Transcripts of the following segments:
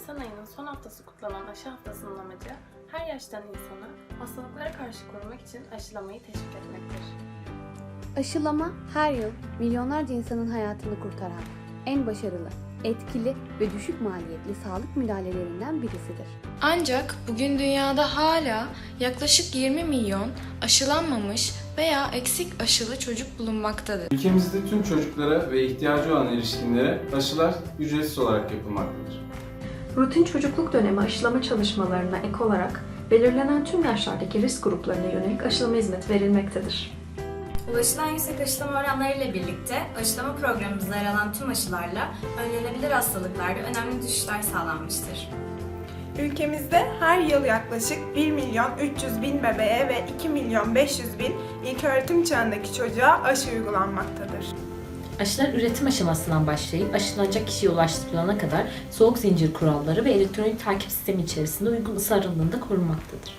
Nisan ayının son haftası kutlanan aşı haftasının amacı her yaştan insanı hastalıklara karşı korumak için aşılamayı teşvik etmektir. Aşılama her yıl milyonlarca insanın hayatını kurtaran en başarılı, etkili ve düşük maliyetli sağlık müdahalelerinden birisidir. Ancak bugün dünyada hala yaklaşık 20 milyon aşılanmamış veya eksik aşılı çocuk bulunmaktadır. Ülkemizde tüm çocuklara ve ihtiyacı olan erişkinlere aşılar ücretsiz olarak yapılmaktadır. Rutin çocukluk dönemi aşılama çalışmalarına ek olarak belirlenen tüm yaşlardaki risk gruplarına yönelik aşılama hizmeti verilmektedir. Ulaşılan yüksek aşılama oranlarıyla birlikte aşılama programımızda yer alan tüm aşılarla önlenebilir hastalıklarda önemli düşüşler sağlanmıştır. Ülkemizde her yıl yaklaşık 1 milyon 300 bin bebeğe ve 2 milyon 500 bin ilköğretim çağındaki çocuğa aşı uygulanmaktadır. Aşılar üretim aşamasından başlayıp aşılanacak kişiye ulaştırılana kadar soğuk zincir kuralları ve elektronik takip sistemi içerisinde uygun ısı aralığında korunmaktadır.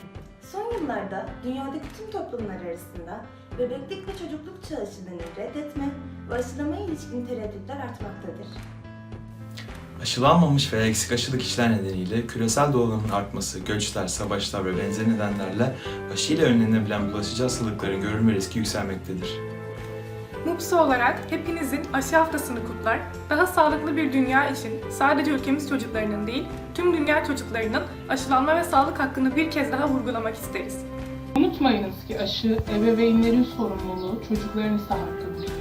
Son yıllarda dünyadaki tüm toplumlar arasında bebeklik ve çocukluk çağı aşılarını reddetme ve aşılamaya ilişkin tereddütler artmaktadır. Aşılanmamış veya eksik aşılı kişiler nedeniyle küresel doğulanın artması, göçler, savaşlar ve benzeri nedenlerle aşıyla önlenebilen bulaşıcı hastalıkların görülme riski yükselmektedir. MUPSA olarak hepinizin aşı haftasını kutlar, daha sağlıklı bir dünya için sadece ülkemiz çocuklarının değil, tüm dünya çocuklarının aşılanma ve sağlık hakkını bir kez daha vurgulamak isteriz. Unutmayınız ki aşı ebeveynlerin sorumluluğu, çocukların ise hakkıdır.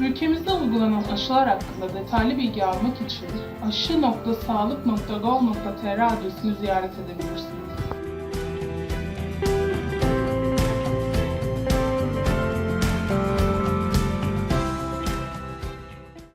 Ülkemizde uygulanan aşılar hakkında detaylı bilgi almak için aşı.sağlık.gov.tr adresini ziyaret edebilirsiniz.